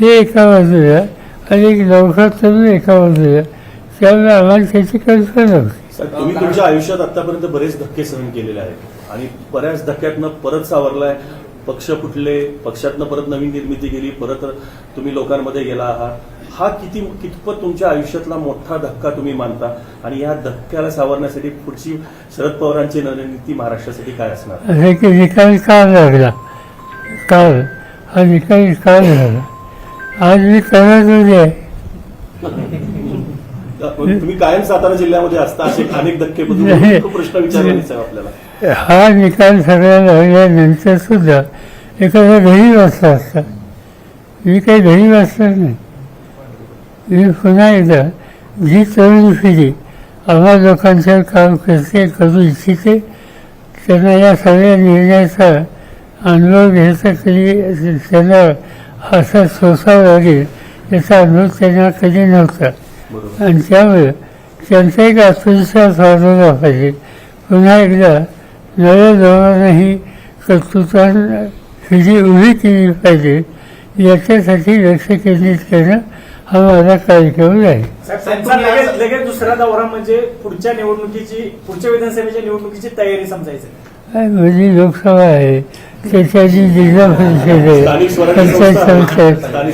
हे एका बाजूला आणि एक नौका तरुण एका बाजूला. त्यामुळे आम्हाला त्याची कल्पना नव्हती. साहेब, तुम्ही तुमच्या आयुष्यात आतापर्यंत बरेच धक्के सहन केलेले आहेत. आणि बऱ्याच धक्क्यातनं परत सावरलाय. पक्ष फुटले पक्षातनं परत नवीन निर्मिती केली परत तुम्ही लोकांमध्ये गेला आहात. हा किती कितपत तुमच्या आयुष्यातला मोठा धक्का तुम्ही मानता? आणि या धक्क्याला सावरण्यासाठी पुढची शरद पवारांची रणनीती महाराष्ट्रासाठी काय असणार? असं की निकाल काल लागला? काल हा निकाल काल झाला आज मी करत आहे. तुम्ही कायम सातारा जिल्ह्यामध्ये असता असे अनेक धक्के खूप प्रश्न विचारले साहेब आपल्याला. हा निकाल सगळ्या लागल्यानंतर सुद्धा एखादा घरी वाचला असता. मी काही घरी वाचलं नाही. मी पुन्हा एकदा जी तरुण पिढी आम्हा लोकांचं काम करते करू इच्छिते त्यांना या सगळ्या निर्णयाचा अनुभव घ्यायचा कधी त्यांना असा सोसावा लागेल याचा अनुभव त्यांना कधी नव्हता. आणि त्यामुळे त्यांचा एक आत्मविश्वास वाढवला पाहिजे. पुन्हा एकदा नव्या धोरणाही कर्तृत्वान पिढी उभी केली पाहिजे याच्यासाठी लक्ष केंद्रित करणं हा माझा कार्यक्रम आहे. दुसरा दौरा म्हणजे पुढच्या निवडणुकीची पुढच्या विधानसभेच्या निवडणुकीची तयारी समजायचं. माझी लोकसभा आहे? त्याच्याची जिल्हा परिषद आहे. पंचायत संस्था.